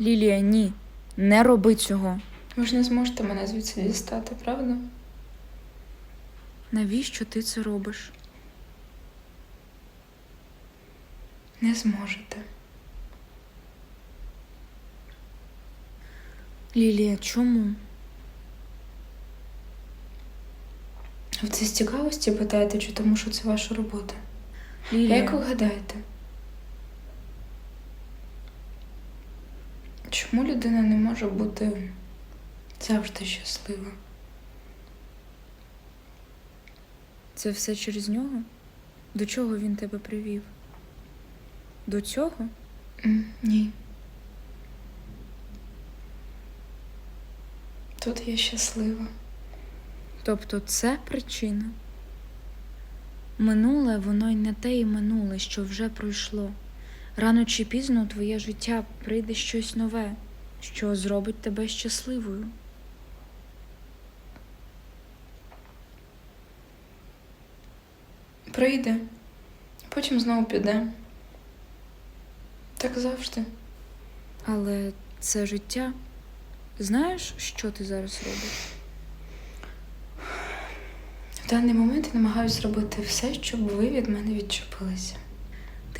Лілія, ні. Не роби цього. Ви ж не зможете мене звідси дістати, правда? Навіщо ти це робиш? Не зможете. Лілія, чому? Ви це з цікавості питаєте, чи тому що це ваша робота? Лілія, як ви гадаєте? Чому людина не може бути завжди щаслива? це все через нього? До чого він тебе привів? До цього? Ні. Тут я щаслива. Тобто це причина. Минуле, воно й не те і минуле, що вже пройшло. Рано чи пізно у твоє життя прийде щось нове, що зробить тебе щасливою. Прийде, потім знову піде. Так завжди. Але це життя. Знаєш, що ти зараз робиш? В даний момент я намагаюся зробити все, щоб ви від мене відчепилися.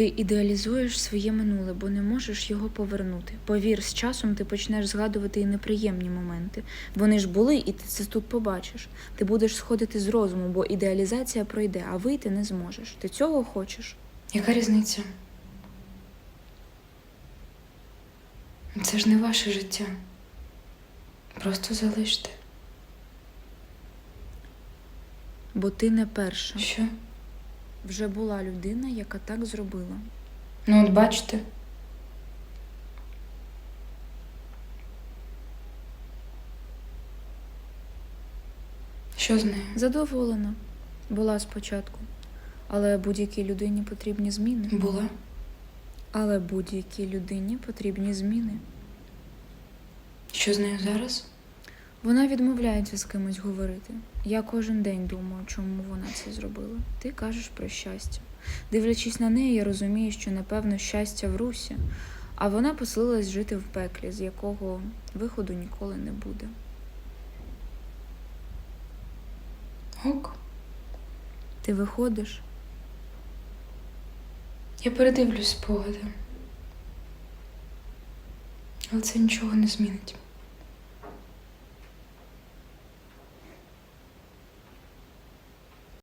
Ти ідеалізуєш своє минуле, бо не можеш його повернути. Повір, з часом ти почнеш згадувати і неприємні моменти. Вони ж були, і ти це тут побачиш. Ти будеш сходити з розуму, бо ідеалізація пройде, а вийти не зможеш. Ти цього хочеш? Яка різниця? Це ж не ваше життя. Просто залиште. Бо ти не перша. Що? Вже була людина, яка так зробила. Ну, от бачите. Що з нею? Задоволена. Була спочатку. Але будь-якій людині потрібні зміни. Була. Але будь-якій людині потрібні зміни. Що з нею зараз? Вона відмовляється з кимось говорити. Я кожен день думаю, чому вона це зробила. Ти кажеш про щастя. Дивлячись на неї, я розумію, що напевно щастя в русі, а вона поселилась жити в пеклі, з якого виходу ніколи не буде. Ок. Ти виходиш, Я передивлюсь спогади. Але це нічого не змінить.